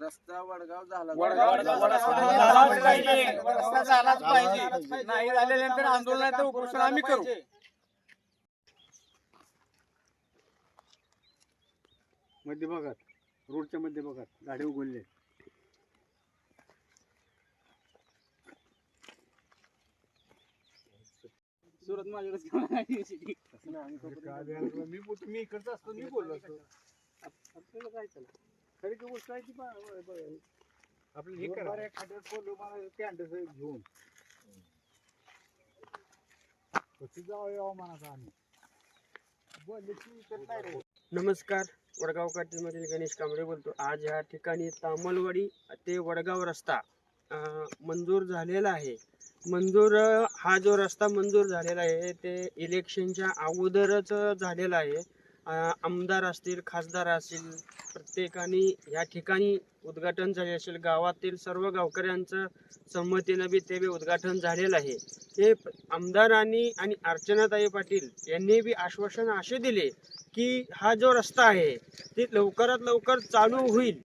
वडगाव झाला. वडगाव झालाच पाहिजे. रस्ता झालाच पाहिजे. नाही झाल्यानंतर आंदोलनाचं उपोषण आम्ही करू मध्ये बघा रोडच्या मध्ये बघा गाडी उघडले. सुरत माझ्याकडे मी इकडचा असतो मी बोललो असतो. आपल्याला काय त्याला खरी गोष्ट आहे ती बा- ब- ब- आपलं हे करा. मला ते घेऊन. कशी जावं यावं म्हणाचा आम्ही. बोलले की तर नाही रे. नमस्कार वडगाव काठीमधील गणेश कांबळे बोलतो. आज ह्या ठिकाणी तामलवाडी ते वडगाव रस्ता अं, मंजूर झालेला आहे. मंजूर अं, हा जो रस्ता मंजूर झालेला आहे ते इलेक्शनच्या अगोदरच झालेला आहे. आमदार असतील खासदार असतील प्रत्येकाने या ठिकाणी उद्घाटन झाले असेल. गावातील सर्व गावकऱ्यांचं संमतीनं बी ते बी उद्घाटन झालेलं आहे. हे आमदारांनी आणि अर्चनाताई पाटील यांनी बी आश्वासन असे दिले की हा जो रस्ता आहे ते लवकरात लवकर चालू होईल.